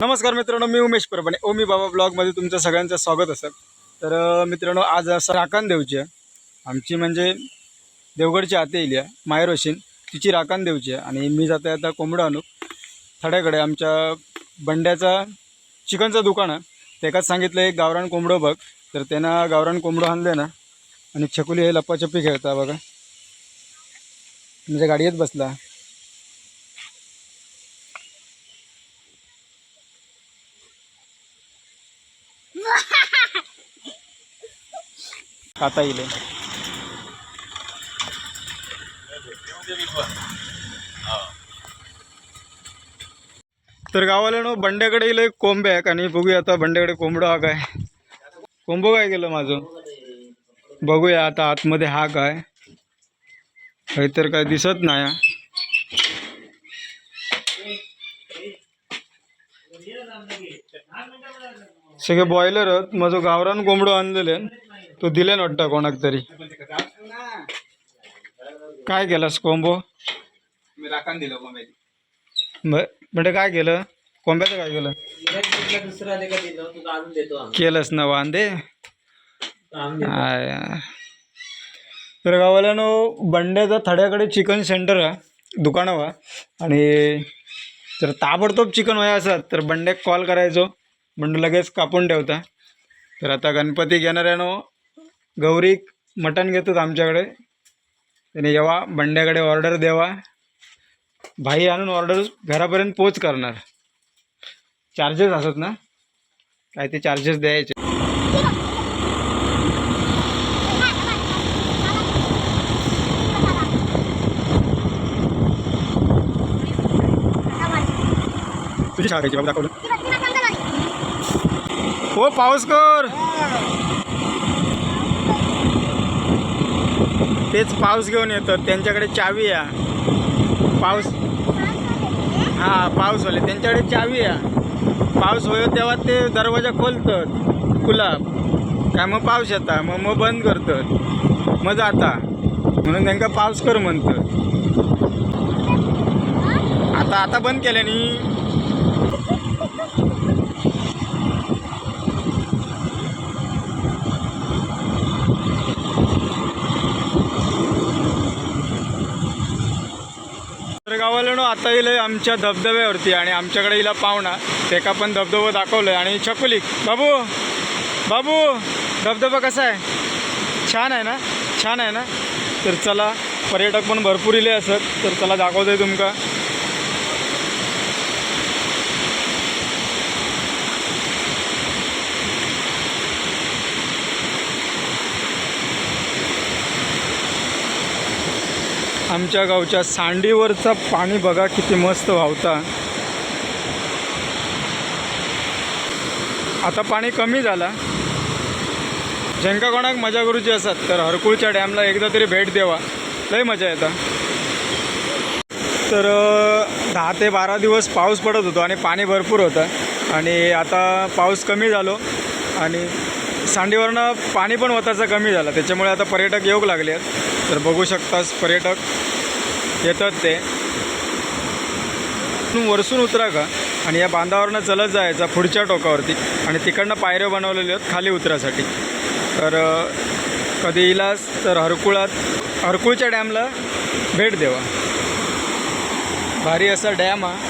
नमस्कार मित्रांनो मी उमेश परभणे. ओमी बाबा ब्लॉगमध्ये तुमचं सगळ्यांचं स्वागत असत तर मित्रांनो आज असं राखण देवची आहे. आमची म्हणजे देवगडची आते इली आहे, मायरोशीन तिची राखण देवची आहे. आणि मी जाते आता कोंबडं आणू थड्याकडे आमच्या बंड्याचा चिकनचं दुकान आहे. त्याकाच सांगितलं एक गावरान कोंबडं बघ. तर त्यानं गावरान कोंबडं आणलं ना. आणि छकुली हे लप्पाछप्पी खेळता बघा. म्हणजे गाडीत बसला. खाता येईल. तर गावाला ना बंड्याकडे येईल एक कोंबॅक आणि बघूया आता बंड्याकडे कोंबडं हा काय. कोंबो काय गेलं माझं? बघूया आता आतमध्ये हा काय. काहीतर काय दिसत नाही हा. सगळे बॉयलर माझं गावरान कोंबडं आणलेले तो दिले वाटतं कोणाक तरी. काय केलास कोंबो? म्हणजे काय केलं? कोंब्याचं काय केलं? केलंस ना वांदे. तर गावाला नो बंड्याचा थड्याकडे चिकन सेंटर आहे दुकानं वा आणि तर ताबडतोब चिकन वया असत तर बंड्याक कॉल करायचो. म्हणून लगेच कापून ठेवता. तर आता गणपती घेणाऱ्यानो गौरीक मटण घेतात आमच्याकडे. त्याने जेव्हा बंड्याकडे ऑर्डर द्यावा भाई आणून ऑर्डर घरापर्यंत पोच करणार. चार्जेस असत ना? काय ते चार्जेस द्यायचे. तुझी शाळा दाखवलं. हो पाऊस कर. तेच पाऊस घेऊन येतात त्यांच्याकडे चावी या. पाऊस. हां पाऊस होले त्यांच्याकडे चावी या. पाऊस होय तेव्हा ते दरवाजा खोलतात. गुलाब काय मग पाऊस येता. मग मग बंद करतात. मग जाता. म्हणून त्यांना पाऊस कर म्हणतात. आता आता बंद केल्यानी गावाला आता येईल आमच्या धबधब्यावरती आणि आमच्याकडे हिला पाहुणा. त्याका पण धबधबा दाखवलं आणि छकुली. बाबू! बाबू! धबधबा कसा आहे? छान आहे ना? छान आहे ना? तर चला पर्यटक पण भरपूर इले असत तर चला दाखवतोय तुमका. आमच्या गावच्या सांडीवरचा पाणी बघा किती मस्त वाहता. आता पाणी कमी झाला. ज्यांका कोणाक मजा करूची असतात तर हरकुळच्या डॅमला एकदा तरी भेट द्यावा लय मजा येतं. तर दहा ते बारा दिवस पाऊस पडत होतो आणि पाणी भरपूर होतं. आणि आता पाऊस कमी झालो आणि सांडीवरनं पाणी पण होताचं कमी झालं. त्याच्यामुळे आता पर्यटक येऊ लागले आहेत. तर बघू शकतास पर्यटक येतात ते. वरसून उतरा का? आणि या बांधावरनं चलत जायचा पुढच्या टोकावरती. आणि तिकडनं पायऱ्या बनवलेल्या आहेत खाली उतरासाठी. तर कधी इलास तर हरकुळात हरकुळच्या डॅमला भेट देवा. भारी असा डॅम हा.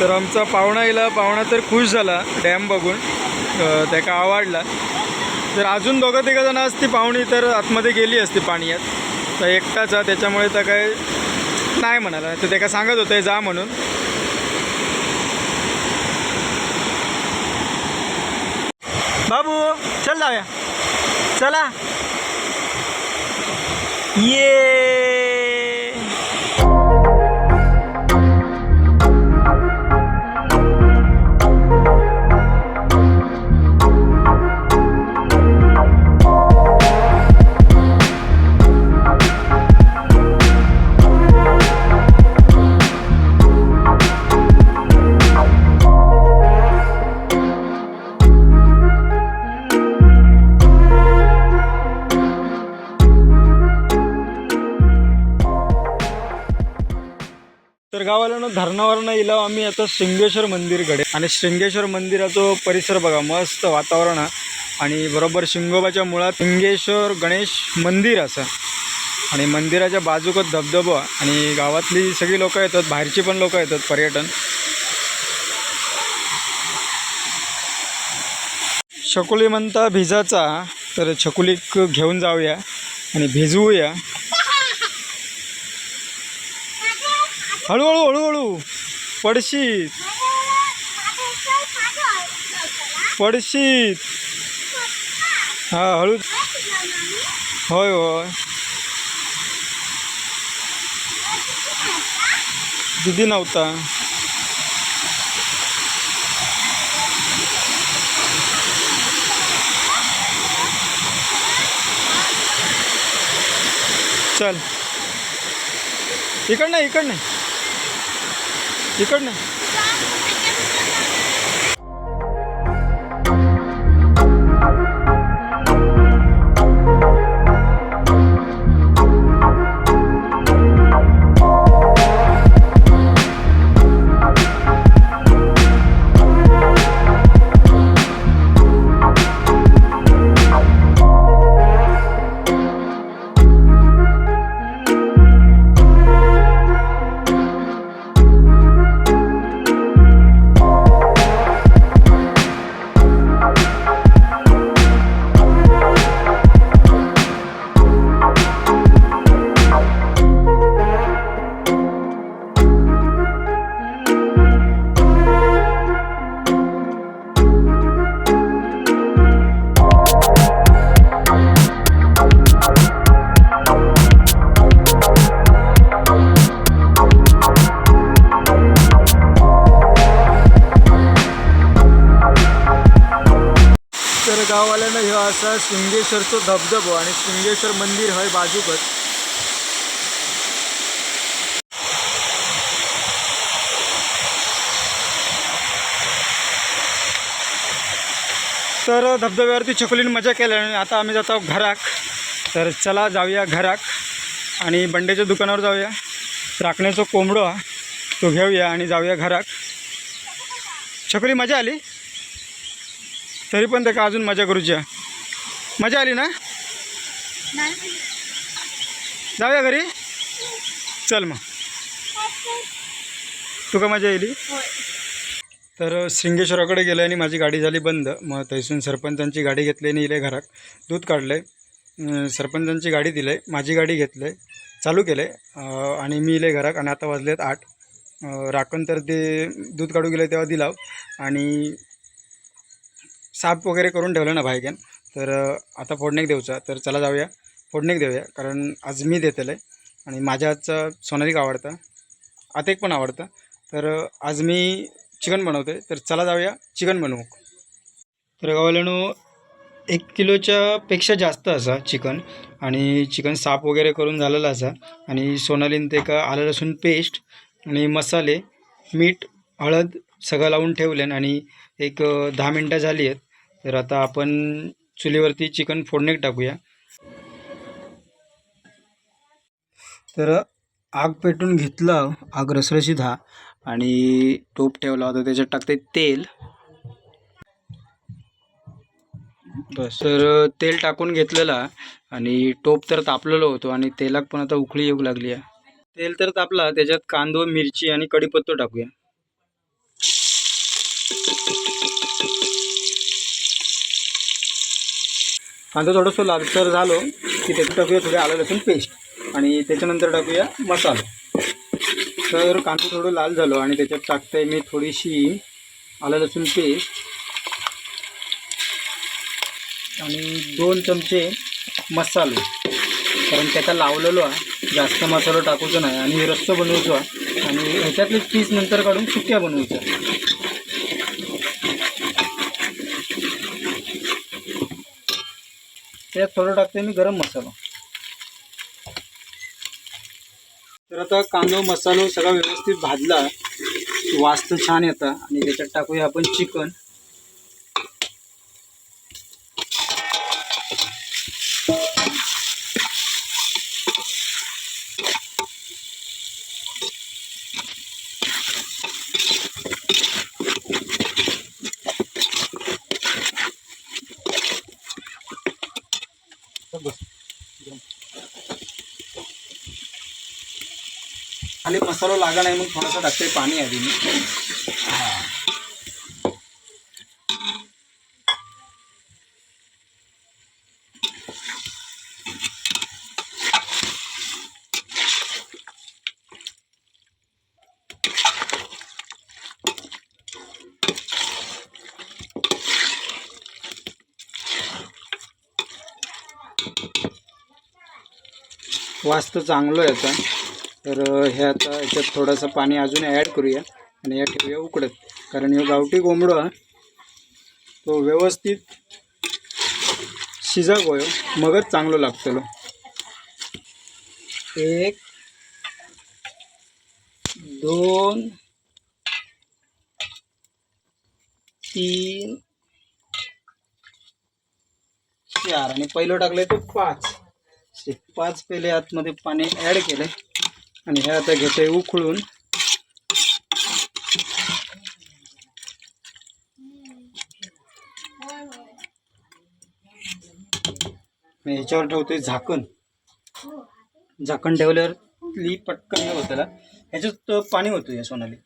तर आमचा पाहुणा येला पाहुणा तर खुश झाला डॅम बघून त्याका आवडला. तर अजून दोघं तिघं जण असती पाहुणी तर आतमध्ये गेली असती पाण्यात. तर एकटाच त्याच्यामुळे तर काय नाही म्हणाला. तर त्याका सांगत होते जा म्हणून. बाबू चल जाऊया. चला. ये. आम्ही आता शृंगेश्वर मंदिरकडे आणि श्रृंगेश्वर मंदिराचं परिसर बघा मस्त वातावरण आहे. आणि बरोबर शिंगोबाच्या मुळात शिंगेश्वर गणेश मंदिर असं. आणि मंदिराच्या बाजूकच धबधबा आणि गावातली सगळी लोक येतात बाहेरची पण लोक येतात पर्यटन. छकुली म्हणता भिजाचा तर छकुलीक घेऊन जाऊया आणि भिजवूया. हळूहळू हळूहळू. पडशीत पडशीत हा हळू. होय होय. दिदी नव्हता. चल. इकड नाही तिकडनं असा धबधबो आणि शृंगेश्वर मंदिर हय बाजूकच. तर धबधब्यावरती छकुलीने मजा केल्या आणि आता आम्ही जातो घराक. तर चला जाऊया घराक आणि बंडेच्या दुकानावर जाऊया. राखण्याचं कोंबडो हा तो घेऊया आणि जाऊया घराक. छकुली मजा आली? तरी पण त्याका अजून मजा करूची आहे. मजा आली ना? जाऊया घरी? चल मग. तुका मजा येईल तर श्रिंगेश्वराकडे गेलं आणि माझी गाडी झाली बंद. मग थंयसून सरपंचांची गाडी घेतली आणि इले घरात दूध काढलं. आहे सरपंचांची गाडी दिलं आहे माझी गाडी घेतलं आहे चालू केलं. आहे आणि मी इले घरात आणि आता वाजलेत आठ. राखण तर ते दूध काढू गेलं तेव्हा दिलाव. आणि साफ वगैरे करून ठेवलं ना भायक्यान तर आता फोडणीक देऊचा तर चला जाऊया. फोडणीक देऊया कारण आज मी देतेलं आहे आणि माझ्या हातचा सोनालीक आवडता. आतेक पण आवडतं. तर आज मी चिकन बनवते तर चला जाऊया चिकन बनवू. तर गावाल्यानो एक किलोच्या पेक्षा जास्त असा चिकन आणि चिकन साफ वगैरे करून झालेलं असा आणि सोनालीन ते का आलं लसूण पेस्ट आणि मसाले मीठ हळद सगळं लावून ठेवलेन आणि एक दहा मिनटं झाली आहेत. तर आता आपण चुलीवरती चिकन फोडणीक टाकूया. तर आग पेटून घेतलं आग रसरशीत हा. आणि टोप ठेवला होता त्याच्यात टाकते तेल. बस. तर तेल टाकून घेतलेला आणि टोप तर तापलेलो होतो आणि तेलात पण आता उकळी येऊ लागली आहे. तेल तर तापला त्याच्यात कांदो मिरची आणि कढीपत्तो टाकूया. कांदा थोडंसं लालसर झालो की त्याच्यात टाकूया थोडं आलं लसूण पेस्ट आणि त्याच्यानंतर टाकूया मसाला. तर कांदा थोडं लाल झालो आणि त्याच्यात टाकते मी थोडीशी आलं लसूण पेस्ट आणि दोन चमचे मसाले. कारण त्याचा लावलेलो आहे. जास्त मसाला टाकूचा नाही. आणि रस्सा बनवूचो आहे. आणि ह्याच्यातले पीस नंतर काढून सुक्या बनवायच्या. त्यात थोडं टाकते मी गरम मसाला. तर आता कांदा मसाला सगळा व्यवस्थित भाजला. वास तर छान येतं. आणि त्याच्यात टाकूया आपण चिकन. खाली मसाला लागा नाही म्हणून थोडंसं टाकते पाणी आधी मी. वास्तू चांगलं येतं तर हे आता याच्यात थोडंसं पाणी अजून ॲड करूया आणि या ठेवूया उकडत. कारण हे गावठी कोंबडं तो व्यवस्थित शिजाक होय मगच चांगलं लागतलो. एक दोन तीन चार. आणि पहिलं टाकलंय तो पाच. पाच पेले आतमध्ये पाणी ॲड केलंय. आणि हे आता घेतोय उकळून. मी ह्याच्यावर ठेवतोय झाकण. झाकण ठेवल्यावर ली पटकन हे होतं ह्याच्यात पाणी होतं या सोनाली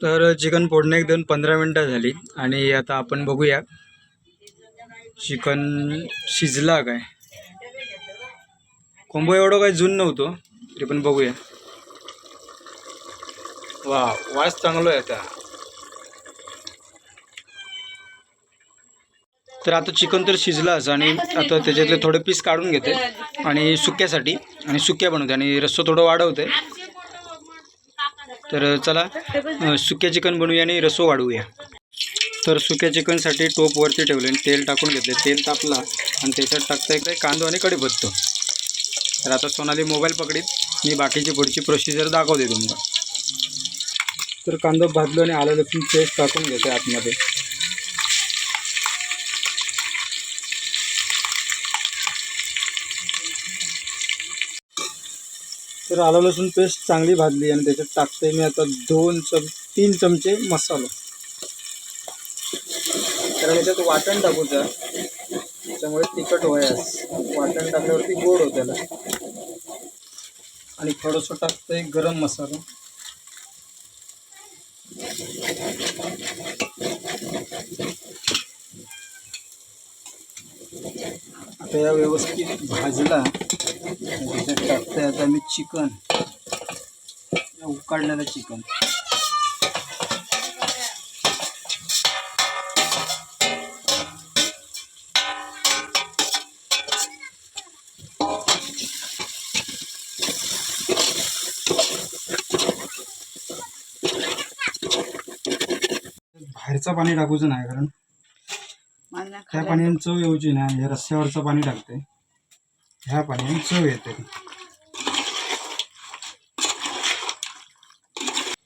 तर चिकन फोडणे एक दोन पंधरा मिनटं झाली आणि आता आपण बघूया चिकन शिजला काय. कोंबो एवढं काही जून नव्हतो तरी पण बघूया. वा वास चांगलो आहे आता. तर आता चिकन तर शिजलाच आणि आता त्याच्यातले थोडे पीस काढून घेते आणि सुक्यासाठी आणि सुक्या बनवते आणि रस्सो थोडं वाढवते. तर चला सुक्या चिकन बनवूया आणि रसो वाढवूया. तर सुक्या चिकनसाठी टोपवरती ठेवले आणि तेल टाकून घेतले. तेल तापला आणि त्याच्यात टाकता एकदा कांदो आणि कडीपत्तो तर आता सोनाली मोबाईल पकडीत. मी बाकीची पुढची प्रोसिजर दाखवते तुम्हाला. तर कांदा भाजलो आणि आलं लसूण पेस्ट टाकून घेते आतमध्ये. तर आलं लसूण पेस्ट चांगली भाजली आणि त्याच्यात टाकते मी आता दोन चम तीन चमचे मसाला. कारण याच्यात वाटण टाकूचं त्याच्यामुळे तिखट वयास वाटण टाकल्यावरती गोड हो त्याला आणि थोडंसं टाकतंय गरम मसाला. आता या व्यवस्थित भाजला. त्याच्यात टाकतंय आता मी चिकन. उकाडलेलं चिकन. बाहेरचं पाणी टाकूचं नाही कारण त्या पाण्याने चव येऊची नाही हे रस्त्यावरचं पाणी टाकते ह्या पाण्याने चव येते.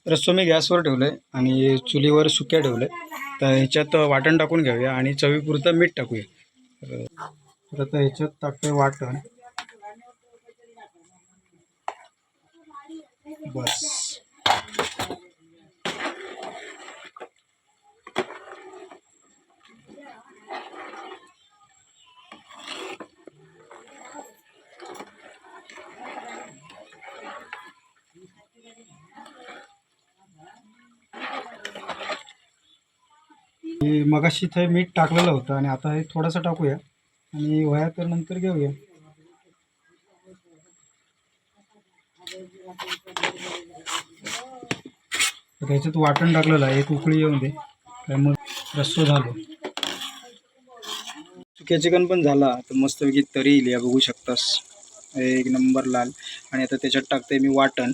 रस्सो मी गॅसवर ठेवलं आहे आणि चुलीवर सुक्या ठेवलं आहे तर ह्याच्यात वाटण टाकून घेऊया आणि चवीपुरतं मीठ टाकूया. तर आता ह्याच्यात टाकतोय वाटण. बस. हे मगाशी इथे मीठ टाकलेलं होतं आणि आता हे थोडंसं टाकूया. आणि वया तर नंतर घेऊया. त्याच्यात वाटण टाकलेलं आहे. एक उकळी येऊन दे. त्यामुळे रस्सो झालो. सुक्या चिकन पण झाला. तर मस्तपैकी तरी येईल या बघू शकतास. एक नंबर लाल. आणि आता त्याच्यात टाकते मी वाटण.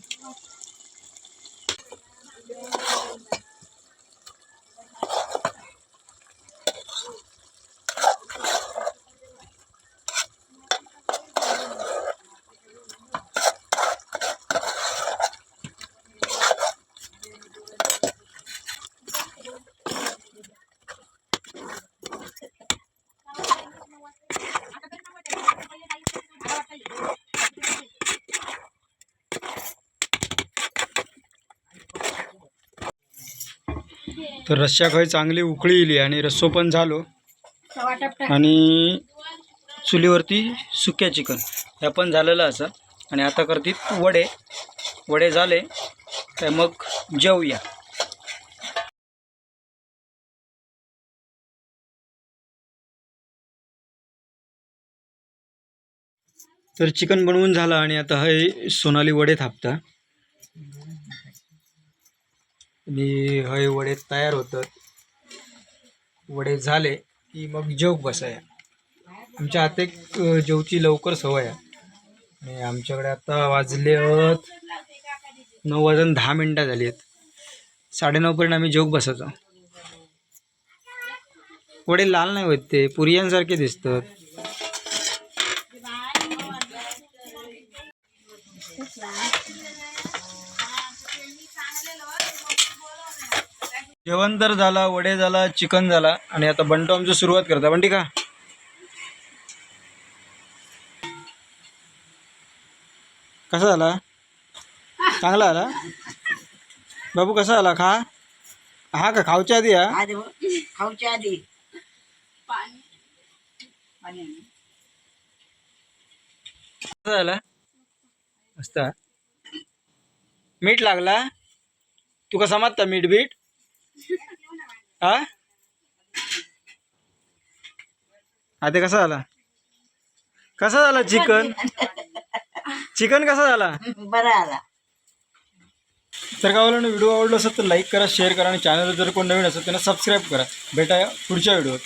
तर रश्श्या काही चांगली उकळी इली आणि रस्सो पण झालो. आणि चुलीवरती सुक्या चिकन. ह्या पण झालेलं असं. आणि आता करतीत वडे. वडे झाले. तर मग जेवूया. तर चिकन बनवून झालं आणि आता हे सोनाली वडे थापता आणि हय वडे तयार होतात वडे झाले की मग जेवक बसाया. आमच्या हात एक जेवची लवकर सवय आहे. आणि आमच्याकडे आता वाजले आहेत नऊ वाजून दहा मिनटं झाली आहेत साडेनऊपर्यंत आम्ही जेवक बसायचो. वडे लाल नाही होत ते पुरियांसारखे दिसतात. जेवण तर झाला वडे झाला चिकन झाला आणि आता बंटो आमची सुरुवात करता बंटी का? कसा झाला? चांगला आला? बाबू कसा आला? खा. हा का खाऊच्या आधी हा? आधी खाऊच्या आधी. पाणी. कसा झाला? मस्त. हा? मीठ लागला? तू कसा मागता मीठ बीठ हा? ते कसा झाला? कसा झाला चिकन? चिकन कसा झाला? बरा आला तर का व्हिडिओ आवडला असेल तर लाईक करा शेअर करा आणि चॅनल जर कोण नवीन असेल त्यांना सबस्क्राईब करा. भेटा पुढच्या व्हिडिओत.